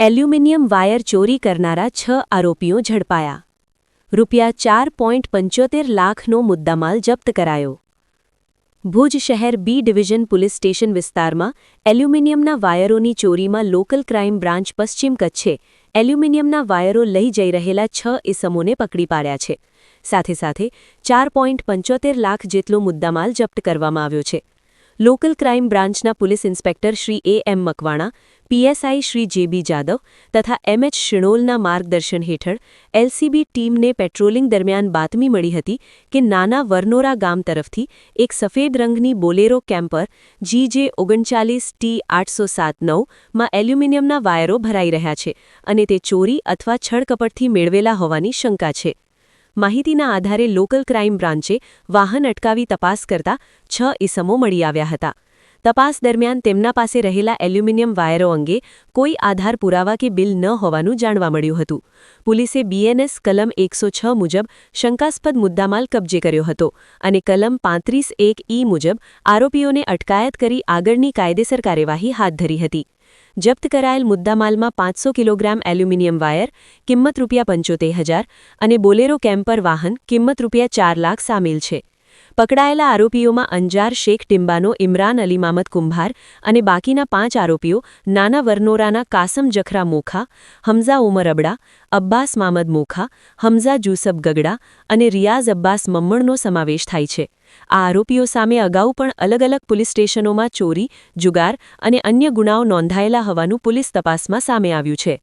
Aluminium wire ચોરી કરનારા છ આરોપીઓ ઝડપાયા. રૂપિયા ચાર પોઈન્ટ પંચોતેર લાખનો મુદ્દામાલ જપ્ત કરાયો. ભુજ શહેર બી ડિવિઝન પોલીસ સ્ટેશન વિસ્તારમાં એલ્યુમિનિયમના વાયરોની ચોરીમાં લોકલ ક્રાઇમ બ્રાન્ચ પશ્ચિમ કચ્છે એલ્યુમિનિયમના વાયરો લઈ જઈ રહેલા છ ઇસમોને પકડી પાડ્યા છે. સાથે સાથે ચાર પોઈન્ટ પંચોતેર લાખ જેટલો મુદ્દામાલ જપ્ત કરવામાં આવ્યો છે. લોકલ ક્રાઇમ બ્રાન્ચના police inspector Shri A M Makwana PSI Shri JB Jadav તથા એમએચ શિણોલના માર્ગદર્શન હેઠળ એલસીબી ટીમને પેટ્રોલિંગ દરમિયાન બાતમી મળી હતી કે નાના વરનોરા ગામ તરફથી એક સફેદ રંગની બોલેરો કેમ્પર જીજે ઓગણચાલીસ ટી આઠસો સાત નવમાં એલ્યુમિનિયમના વાયરો ભરાઈ રહ્યા છે અને તે ચોરી અથવા છળકપટથી મેળવેલા હોવાની શંકા છે. માહિતીના આધારે લોકલ ક્રાઇમ બ્રાન્ચે વાહન અટકાવી તપાસ કરતા છ ઇસમો મળી આવ્યા હતા. તપાસ દરમિયાન તેમના પાસે રહેલા એલ્યુમિનિયમ વાયરો અંગે કોઈ આધાર પુરાવા કે બિલ ન હોવાનું જાણવા મળ્યું હતું. પોલીસે બીએનએસ કલમ એકસો છ મુજબ શંકાસ્પદ મુદ્દામાલ કબજે કર્યો હતો અને કલમ પાંત્રીસ એક ઈ મુજબ આરોપીઓને અટકાયત કરી આગળની કાયદેસર કાર્યવાહી હાથ ધરી હતી. જપ્ત કરાયેલ મુદ્દામાલમાં પાંચસો કિલોગ્રામ એલ્યુમિનિયમ વાયર, કિંમત રૂપિયા પંચોતેર હજાર અને બોલેરો કેમ્પર વાહન, કિંમત રૂપિયા ચાર લાખ સામેલ છે. પકડાયેલા આરોપીઓમાં અંજાર શેખ ટિમ્બાનો ઇમરાન અલી મામદ કુંભાર અને બાકીના પાંચ આરોપીઓ નાના વરનોરાના કાસમ જખરા મોખા, હમઝા ઉમર અબડા, અબ્બાસ મામદ મોખા, હમઝા જુસબ ગગડા અને રિયાઝ અબ્બાસ મમ્મણનો સમાવેશ થાય છે. આ આરોપીઓ સામે અગાઉ પણ અલગ અલગ પોલીસ સ્ટેશનોમાં ચોરી, જુગાર અને અન્ય ગુનાઓ નોંધાયેલા હોવાનું પોલીસ તપાસમાં સામે આવ્યું છે.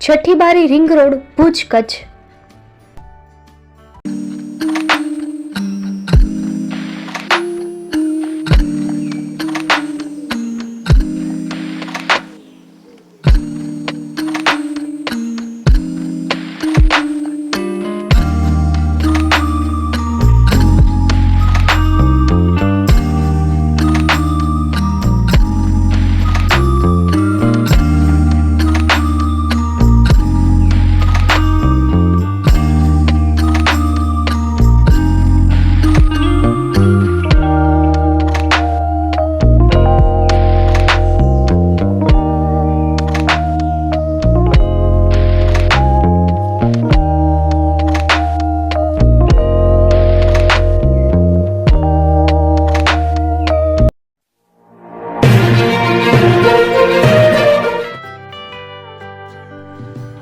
છઠ્ઠી બારી રિંગ રોડ ભુજ કચ્છ.